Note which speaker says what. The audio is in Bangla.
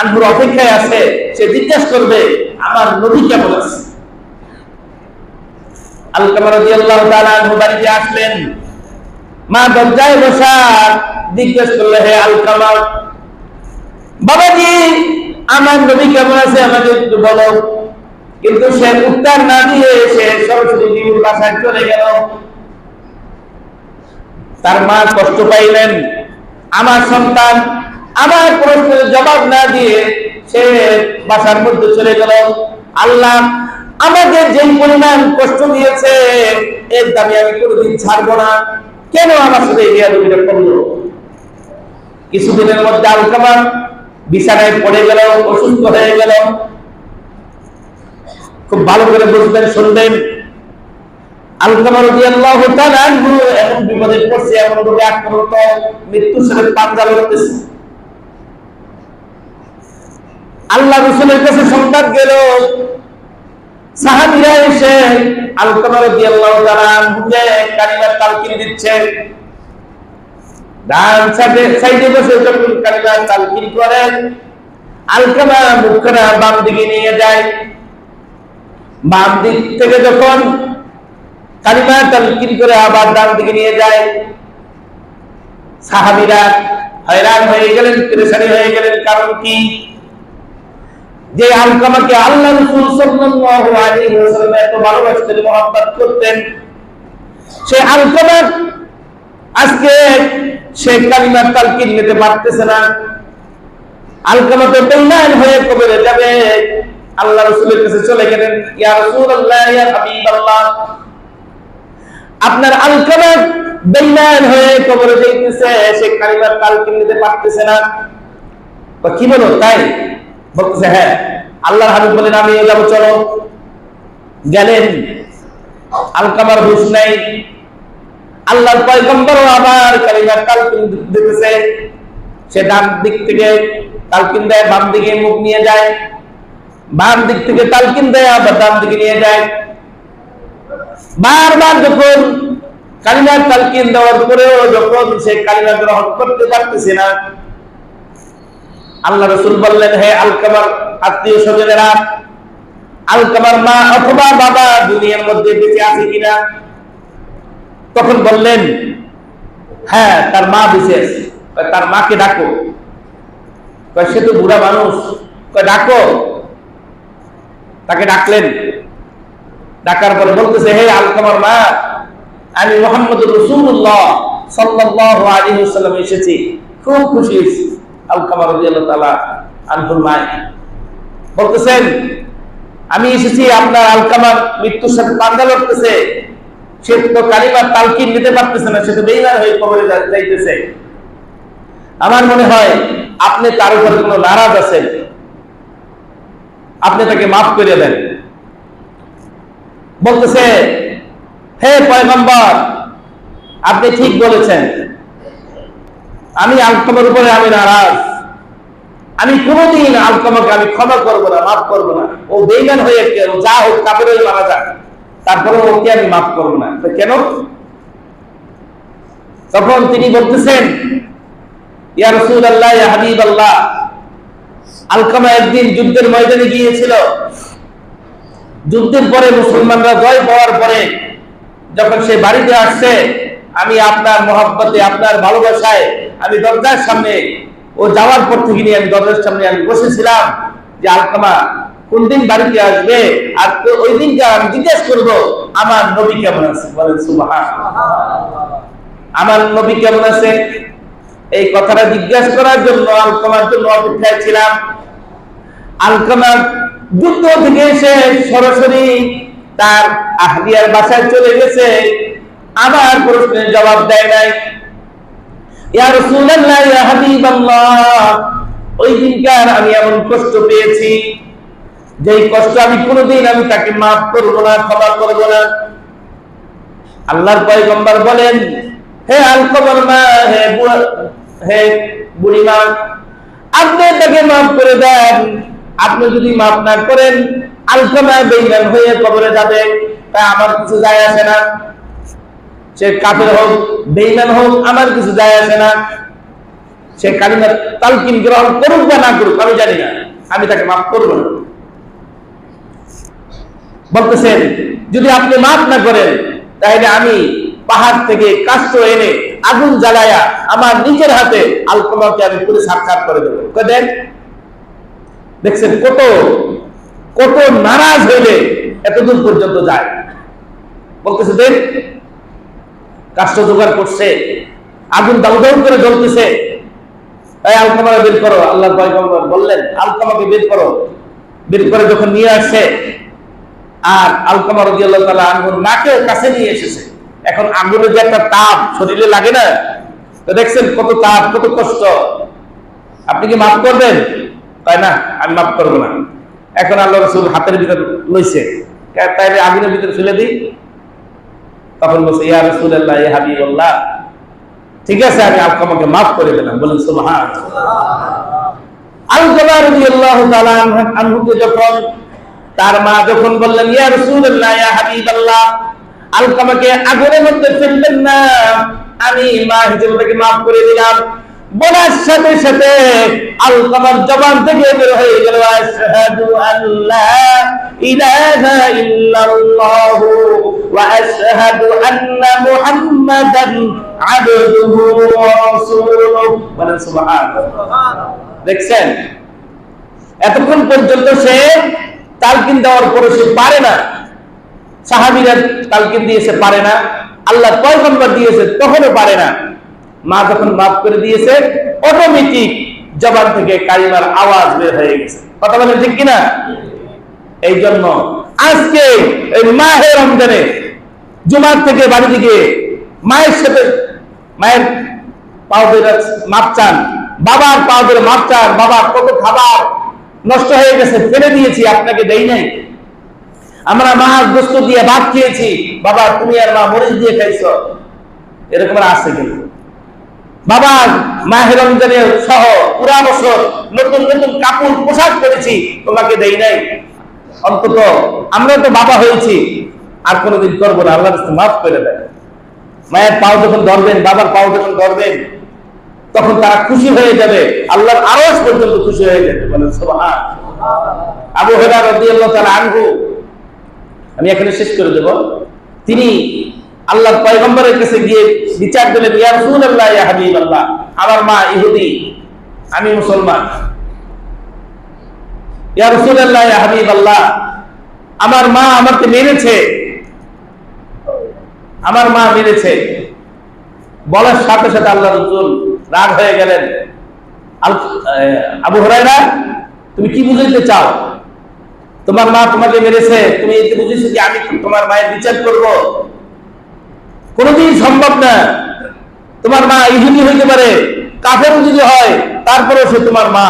Speaker 1: আনহুর অপেক্ষায় আছে, সে জিজ্ঞাসা করবে, আমার নবী কেমন আছে? বাবাজি, আমার নবী কেমন আছে? আমাকে একটু বলো। কিন্তু সে উত্তর না দিয়ে সে সরস্বতী দেবীর বাসায় চলে গেল। তার মা কষ্ট পাইলেন। আমার সন্তান আমার প্রশ্নের জবাব না দিয়ে সে বাসার মধ্যে চলে গেল। আল্লাহ আমাকে যে পরিমাণ কষ্ট দিয়েছে, এর দাবি আমি কোনোদিন ছাড়বো না। কেন আমার সাথে এই করল? কিছুদিনের মধ্যে আলকামা বিছানায় পড়ে গেল, অসুস্থ হয়ে গেল। খুব ভালো করে বুঝবেন, শুনবেন। আলকামা তাআলা আনহু এমন বিপদে পড়ছে, এমন রোগে আক্রান্ত, মৃত্যুর সাথে পাঞ্জা আল্লাহ রাসূলের কাছে সংবাদ গেল। সাহাবিরা এসে আলকামা রাদিয়াল্লাহু তাআলা আনহুকে কালিমার তালকিন দিচ্ছে। ডান সাইডে সাইডে বসে যখন কালিমার তালকিন করেন আলকামা মুখখানা বাম দিকে নিয়ে যায়। বাম দিক থেকে যখন কালিমা তালকিন করে আবার ডান দিকে নিয়ে যায়। সাহাবীরা হয়রান হয়ে গেলেন, পেরেশানি হয়ে গেলেন। কারণ কি? যে আলকামাকে আল্লাহ রাসূল সাল্লাল্লাহু আলাইহি ওয়াসাল্লাম এত ভালোবাসতেন, মহব্বত করতেন, সে আলকামা আজকে সে কালিমার তালকিন নিতে পারতেছে না। আলকামা তো বেঈমান হয়ে কবরে যাবে। আল্লাহ রাসূলের কাছে চলে গেলেন, ইয়া রাসূলুল্লাহ, ইয়া হাবিবাল্লাহ, আপনার আলকামা বেঈমান হয়ে কবরে যাইতেছে, সে কালিমার তালকিন নিতে পারতেছে না। কি বলো, তাই? হ্যাঁ আল্লাহর হাবিব বলেন, আমি যাব, চলো। গেলেন। আলকামার হুশ নাই। আল্লাহর পয়গম্বরও ডান দিক থেকে তালকিন দেয়, বাম মুখ নিয়ে যায়। বাম দিক থেকে তালকিন দেয়, আবার ডান নিয়ে যায়। বারবার যখন কালিমার তালকিন দেওয়ার পরেও যখন সে কালিমা গ্রহণ করতে পারতেছে না আল্লাহ রসুল বললেন, হে আলকামার আত্মীয় স্বজনেরা আলকামার মা অথবা বাবা দুনিয়ার মধ্যে বেঁচে আছে কিনা? তখন বললেন হ্যাঁ তার মা আছে। তার মাকে ডাকো। সে তো বুড়া মানুষ। ডাকো। তাকে ডাকলেন। ডাকার পরে বলতেছে, হে আলকামার মা, আমি মোহাম্মদ রসুল্লাহ সাল্লাল্লাহু আলাইহি ওয়াসাল্লাম এসেছি। খুব খুশি হয়েছি। বলতেছেন, আমি এসেছি, আপনার আলকামার মৃত্যুর সাথে লড়তেছে। সে তো কালিমার তালকিন নিতে পারতেছে না, সে তো হয়ে কবরে যাইতেছে। আমার মনে হয়, আপনি তার উপরে কোনো নারাজ আছেন। আপনি তাকে মাফ করে দেন। বলতেছে, হে পয়গম্বর, আপনি ঠিক বলেছেন। আমি আলকামার উপরে আমি নারাজ। আমি কোনোদিন আলকামাকে আমি ক্ষমা করব না, মাফ করব না। ও বেইমান হয়ে যা হোক হয়ে মারা যাক। তারপরে ওকে আমি মাফ করব না। কেন? তখন তিনি বলতেছেন, ইয়া রাসূলুল্লাহ, ইয়া হাবিবাল্লাহ, আলকামা একদিন যুদ্ধের ময়দানে গিয়েছিল। যুদ্ধের পরে মুসলমানরা জয় পাওয়ার পরে যখন সে বাড়িতে আসছে আমি আপনার মহব্বতে, আপনার ভালোবাসায় আমি দরজার সামনে ও যাওয়ার পর থেকে নিয়ে আমি দরজার সামনে আমি বসেছিলাম যে আলকামা কোন দিন বাড়িতে আসবে? আর ওই দিনটা আমি জিজ্ঞেস করব, আমার নবী কেমন আছে? বলেন সুবহান আমার নবী কেমন আছে? এই কথাটা জিজ্ঞেস করার জন্য আলকামার জন্য অপেক্ষায় ছিলাম। আলকামার যুদ্ধ থেকে এসে সরাসরি তার আহলিয়ার বাসায় চলে গেছে। আমার প্রশ্নের জবাব দেয় নাই। ইয়া ইয়া হাবিবাল্লাহ, ওই দিনকার আমি এমন কষ্ট পেয়েছি, যেই কষ্ট আমি কোনোদিন আমি তাকে মাফ করব না, ক্ষমা করব না। আল্লাহর পয়গম্বর বলেন, হে আলকমর মা, হে হে বুড়ি মা আপনি তাকে মাফ করে দেন। আপনি যদি মাফ না করেন, আলকমা বেইমান হয়ে কবরে যাবে তা আমার কিছু যায় আসে না। সে কাফের হোক বেইমান হোক, আমার কিছু যায় আসে না। সে কালিমার তালকিন গ্রহণ করুক বা না করুক, আমি জানি না। আমি তাকে মাফ করব না। বলতেছেন, যদি আপনি মাফ না করেন, তাহলে আমি পাহাড় থেকে কাষ্ট এনে আগুন জ্বালায়া আমার নিজের হাতে আলকমাকে আমি পুরো সাক্ষাৎ করে দেবো। দেন? দেখছেন, কত কত নারাজ হইলে এতদূর পর্যন্ত যায়। বলতেছে, দেন কাষ্ট জোগাড় করছে, আগুন দাউ দাউ করে জ্বলতেছে। এই আলকামাকে বের করো, আল্লাহ পয়গম্বর বললেন, আলকামাকে বের করো। বের করে যখন নিয়ে আসছে, আর আলকামা রদি আল্লাহ তালা আঙ্গুর নাকেও কাছে নিয়ে এসেছে। এখন আঙ্গুরের যে একটা তাপ শরীরে লাগে না, তো দেখছেন কত তাপ, কত কষ্ট। আপনি কি মাফ করবেন? তাই না, আমি মাফ করব না। এখন আল্লাহ রসুল হাতের ভিতরে লইছে। তাইলে আগুনের ভিতরে ফেলে দিই। তখন বলছে, ইয়া ইয়া হাবিবুল্লাহ। ঠিক আছে, আমি করে দিলাম। বলেন যখন তার মা যখন বললেন, ইয়া রাসূলুল্লাহ, ইয়া হাবিবাল্লাহ, আলকামাকে আগুনের মধ্যে ফেলবেন না। আমি মা হিসেবে তাকে মাফ করে দিলাম। বলার সাথে সাথে আলকামার জবান থেকে বের হয়ে গেল, আশহাদু আল্লা ইলাহা ইল্লাল্লাহ ওয়া আশহাদু আন্না মুহাম্মাদান আবদুহু ওয়া রাসূলুহু। বলেন সুবহানাল্লাহ। দেখছেন? এতক্ষণ পর্যন্ত সে তালকিন দেওয়ার পরে সে পারে না। সাহাবিরা তালকিন দিয়েছে, পারে না। আল্লাহ পয়গম্বর দিয়েছে, তখনও পারে না। মা যখন মাফ করে দিয়েছে অটোমেটিক জবান থেকে কালিমার আওয়াজ বের হয়ে গেছে। কথা বলেন ঠিক কিনা? এই জন্য আজকে এই মাহে রমজানে জুমার থেকে বাড়ি দিকে মায়ের সাথে মায়ের পাও মাপ চান। বাবার পাও মাপ চান। বাবা, কত খাবার নষ্ট হয়ে গেছে, ফেলে দিয়েছি, আপনাকে দেই নাই। আমরা মাছ গোস্ত দিয়ে ভাত খেয়েছি। বাবা, তুমি আর মা মরিচ দিয়ে খাইছো। এরকম আছে কিন্তু। বাবা, মাহের রমজানে সহ পুরা বছর নতুন নতুন কাপড় পোশাক করেছি তোমাকে দেই নাই। অন্তত আমরা তো বাবা হয়েছি, আর কোনোদিন করব না আল্লাহ মাফ করে দেয় মায়ের পাও যখন ধরবেন, বাবার পাও যখন ধরবেন, তখন তারা খুশি হয়ে যাবে, আল্লাহর আরস পর্যন্ত খুশি হয়ে যাবে, বলেন সুবহান। আবু হেরা রাদিয়াল্লাহু তাআলা আনহু, আমি এখানে শেষ করে দেব। তিনি আল্লাহর পয়গম্বরের কাছে গিয়ে বিচার দিলেন, ইয়া আমার মা ইহুদি, আমি মুসলমান। আমার মা আমাকে মেরেছে। আমার মা মেরেছে। বলার সাথে সাথে আল্লাহ রসুল রাগ হয়ে গেলেন। আবু হরাইরা তুমি কি বুঝাইতে চাও? তোমার মা তোমাকে মেরেছে, তুমি বুঝেছ যে আমি তোমার মায়ের বিচার করব? কোনোদিন সম্ভব না। তোমার মা ইহুদি হইতে পারে কাফের যদি হয়, তারপরেও সে তোমার মা।